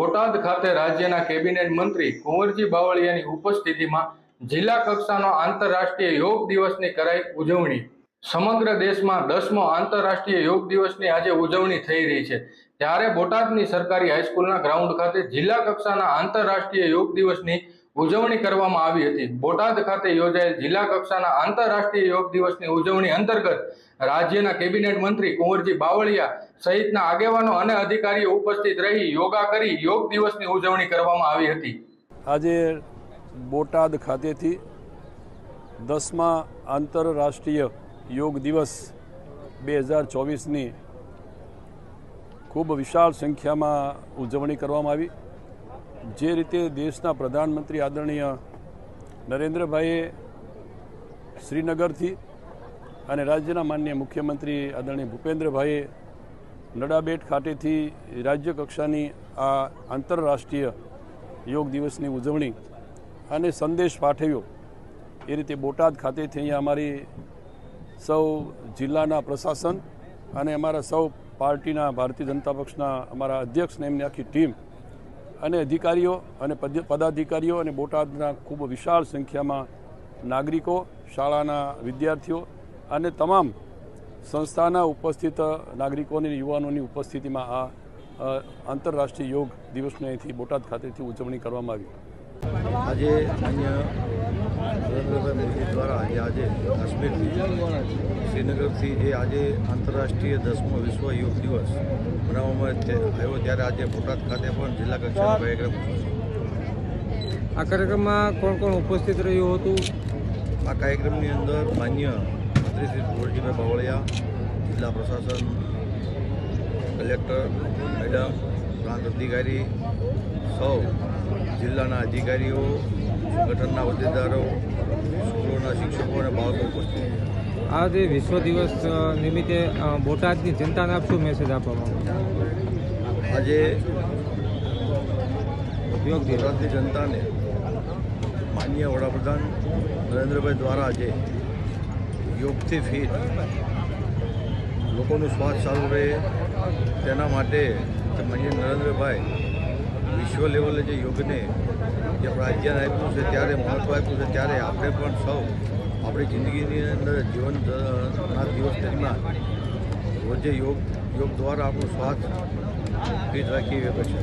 બોટાદ ખાતે રાજ્યના કેબિનેટ મંત્રી કુંવરજી બાવળિયાની ઉપસ્થિતિમાં જિલ્લા કક્ષાનો આંતરરાષ્ટ્રીય યોગ દિવસની કરાઈ ઉજવણી. સમગ્ર દેશમાં દસમો આંતરરાષ્ટ્રીય યોગ દિવસની આજે ઉજવણી થઈ રહી છે. ત્યારે બોટાદની સરકારી હાઈસ્કૂલના ગ્રાઉન્ડ ખાતે જિલ્લા કક્ષાના આંતરરાષ્ટ્રીય યોગ દિવસની ઉજવણી કરવામાં આવી હતી. બોટાદ ખાતે યોજાયેલ જિલ્લા કક્ષાના આંતરરાષ્ટ્રીય યોગ દિવસની ઉજવણી અંતર્ગત રાજ્યના કેબિનેટ મંત્રી કુંવરજી બાવળિયા સહિતના આગેવાનો અને અધિકારીઓ ઉપસ્થિત રહી યોગા કરી યોગ દિવસની ઉજવણી કરવામાં આવી હતી. આજે બોટાદ ખાતેથી દસમા આંતરરાષ્ટ્રીય યોગ દિવસ બે હજાર ચોવીસની ખૂબ વિશાળ સંખ્યામાં ઉજવણી કરવામાં આવી. જે રીતે દેશના પ્રધાનમંત્રી આદરણીય નરેન્દ્રભાઈએ શ્રીનગરથી અને રાજ્યના માન્ય મુખ્યમંત્રી આદરણીય ભૂપેન્દ્રભાઈએ નડાબેટ ખાતેથી રાજ્ય કક્ષાની આ આંતરરાષ્ટ્રીય યોગ દિવસની ઉજવણી અને સંદેશ પાઠવ્યો, એ રીતે બોટાદ ખાતેથી અહીંયા અમારી સૌ જિલ્લાના પ્રશાસન અને અમારા સૌ પાર્ટીના ભારતીય જનતા પક્ષના અમારા અધ્યક્ષને એમની આખી ટીમ અને અધિકારીઓ અને પદ- પદાધિકારીઓ અને બોટાદના ખૂબ વિશાળ સંખ્યામાં નાગરિકો, શાળાના વિદ્યાર્થીઓ અને તમામ સંસ્થાના ઉપસ્થિત નાગરિકો અને યુવાનોની ઉપસ્થિતિમાં આ આંતરરાષ્ટ્રીય યોગ દિવસની અહીંથી બોટાદ ખાતેથી ઉજવણી કરવામાં આવી. આજે માન્ય નરેન્દ્રભાઈ મોદી દ્વારા જે આજે કાશ્મીરથી શ્રીનગરથી જે આજે આંતરરાષ્ટ્રીય દસમો વિશ્વ યોગ દિવસ મનાવવામાં આવ્યો ત્યારે આજે બોટાદ ખાતે પણ જિલ્લા કક્ષાનો કાર્યક્રમ આ કાર્યક્રમમાં કોણ કોણ ઉપસ્થિત રહ્યું હતું? આ કાર્યક્રમની અંદર માન્ય મંત્રી શ્રી કુંવરજીભાઈ બાવળિયા જિલ્લા પ્રશાસન કલેક્ટર મેડમ પ્રાંત અધિકારી સૌ જિલ્લાના અધિકારીઓ સંગઠનના હોદ્દેદારો સ્કૂલોના શિક્ષકો અને બાળકો ઉપસ્થિત આ જે વિશ્વ દિવસ નિમિત્તે બોટાદની જનતાને આપ શું મેસેજ આપવામાં આજે ગુજરાતની જનતાને માન્ય વડાપ્રધાન નરેન્દ્રભાઈ દ્વારા આજે યોગથી ફિટ લોકોનું સ્વાસ્થ્ય સારું રહે તેના માટે માન્ય નરેન્દ્રભાઈ વિશ્વ લેવલે જે યોગને જે પ્રાધાન્ય આપ્યું છે ત્યારે મહત્ત્વ આપ્યું છે ત્યારે આપણે પણ સૌ આપણી જિંદગીની અંદર જીવન અ, દિવસ દરમિયાન રોજે યોગ યોગ દ્વારા આપણું સ્વાસ્થ્ય ફિટ રાખી શકે છે.